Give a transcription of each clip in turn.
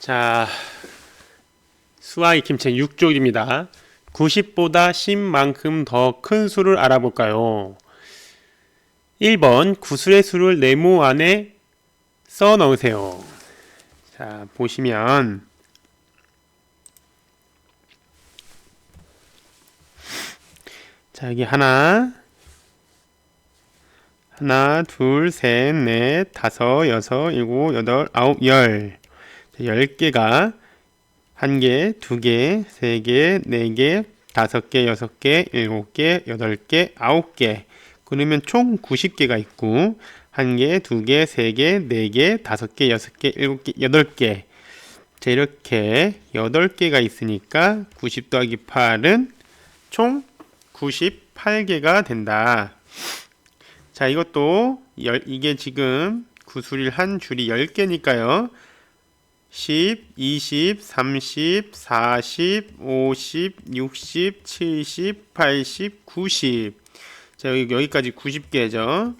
자, 수아 익힘책 6쪽입니다. 90보다 10만큼 더 큰 수를 알아볼까요? 1번 구술의 수를 네모 안에 써 넣으세요. 자, 보시면 자, 여기 하나 하나, 둘, 셋, 넷, 다섯, 여섯, 일곱, 여덟, 아홉, 열. 자, 열 개가 한 개, 두 개, 세 개, 네 개, 다섯 개, 여섯 개, 일곱 개, 여덟 개, 아홉 개. 그러면 총 90개가 있고 한 개, 두 개, 세 개, 네 개, 다섯 개, 여섯 개, 일곱 개, 여덟 개. 자, 이렇게 여덟 개가 있으니까 90 더하기 8은 총 98개가 된다. 자, 이것도 열, 이게 지금 구술일 한 줄이 10개니까요. 10, 20, 30, 40, 50, 60, 70, 80, 90. 자, 여기, 여기까지 90개죠.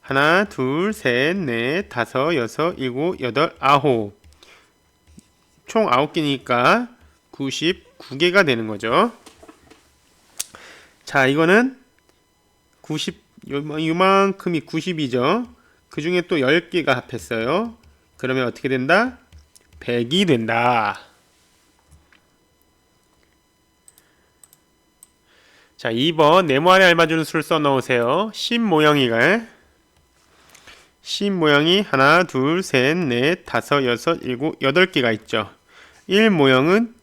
하나, 둘, 셋, 넷, 다섯, 여섯, 일곱, 여덟, 아홉. 총 9개니까 99개가 되는 거죠. 자, 이거는 90 요만- 요만큼이 90이죠. 그 중에 또 10개가 합했어요. 그러면 어떻게 된다? 100이 된다. 자, 2번 네모 안에 알맞은 수를 써 넣으세요. 10 모양이가 10 모양이 하나, 둘, 셋, 넷, 다섯, 여섯, 일곱, 여덟 개가 있죠. 1 모양은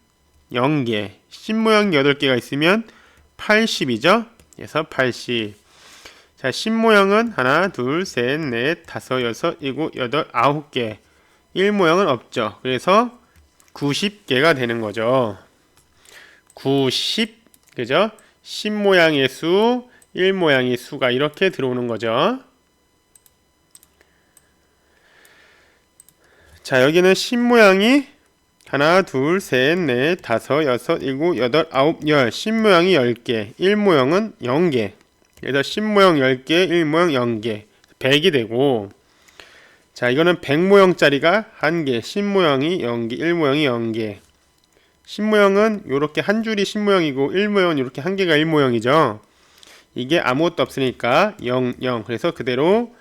0개. 10 모양 8개가 있으면 80이죠. 그래서 80. 자, 신 모양은 하나, 둘, 셋, 넷, 다섯, 여섯, 일곱, 여덟, 아홉 개. 1 모양은 없죠. 그래서 90개가 되는 거죠. 90, 그죠? 신 모양의 수, 1 모양의 수가 이렇게 들어오는 거죠. 자, 여기는 신 모양이 하나, 둘, 셋, 넷, 다섯, 여섯, 일곱, 여덟, 아홉, 열. 신 모양이 10개, 1 모양은 0개. 그래서 10모형 10개, 1모형 0개, 100이 되고 자 이거는 100모형짜리가 1개, 10모형이 0개, 1모형이 0개 10모형은 이렇게 한 줄이 10모형이고 1모형은 이렇게 한 개가 1모형이죠 이게 아무것도 없으니까 0, 0 그래서 그대로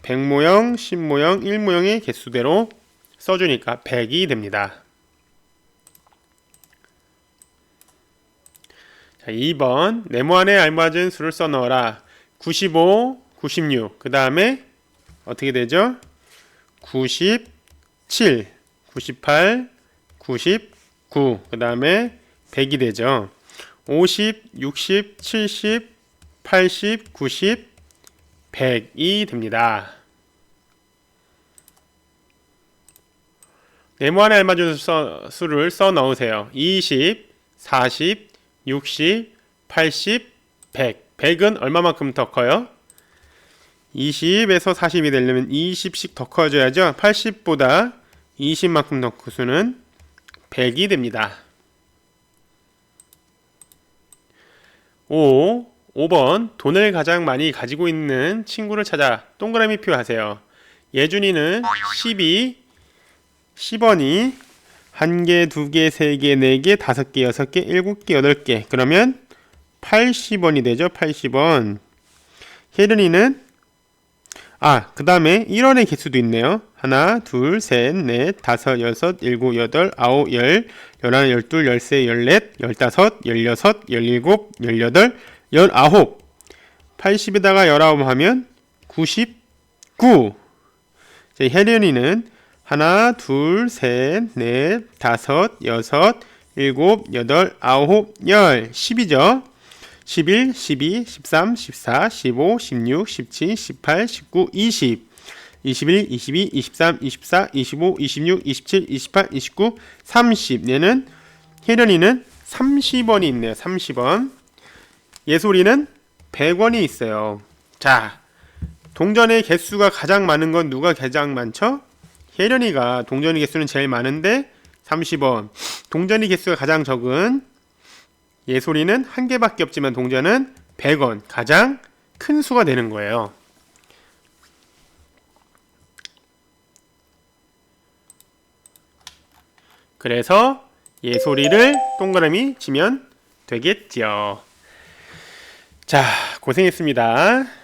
100모형, 10모형, 1모형의 개수대로 써주니까 100이 됩니다 자, 2번 네모 안에 알맞은 수를 써 넣어라. 95, 96. 그 다음에 어떻게 되죠? 97, 98, 99. 그 다음에 100이 되죠. 50, 60, 70, 80, 90, 100이 됩니다. 네모 안에 알맞은 수 써- 수를 써 넣으세요. 20, 40, 60, 80, 100. 100은 얼마만큼 더 커요? 20에서 40이 되려면 20씩 더 커져야죠. 80보다 20만큼 더 큰 수는 100이 됩니다. 5. 5번 돈을 가장 많이 가지고 있는 친구를 찾아 동그라미 표하세요. 예준이는 12, 10원이 한 개, 두 개, 세 개, 네 개, 다섯 개, 여섯 개, 일곱 개, 여덟 개. 그러면 80원이 되죠. 80원. 혜련이는 아, 그 다음에 1원의 개수도 있네요. 하나, 둘, 셋, 넷, 다섯, 여섯, 일곱, 여덟, 아홉, 열, 열하나, 열둘, 열세, 열넷, 열다섯, 열여섯, 열일곱, 열여덟, 열아홉. 80에다가 열아홉 하면 99. 자, 혜련이는 하나, 둘, 셋, 넷, 다섯, 여섯, 일곱, 여덟, 아홉, 열, 10이죠. 11, 12, 13, 14, 15, 16, 17, 18, 19, 20, 21, 22, 23, 24, 25, 26, 27, 28, 29, 30. 얘는 혜련이는 30원이 있네요. 30원. 예솔이는 100원이 있어요. 자, 동전의 개수가 가장 많은 건 누가 가장 많죠? 혜련이가 동전의 개수는 제일 많은데 30원. 동전의 개수가 가장 적은 예솔이는 한 개밖에 없지만 동전은 100원. 가장 큰 수가 되는 거예요. 그래서 예솔이를 동그라미 치면 되겠죠. 자, 고생했습니다.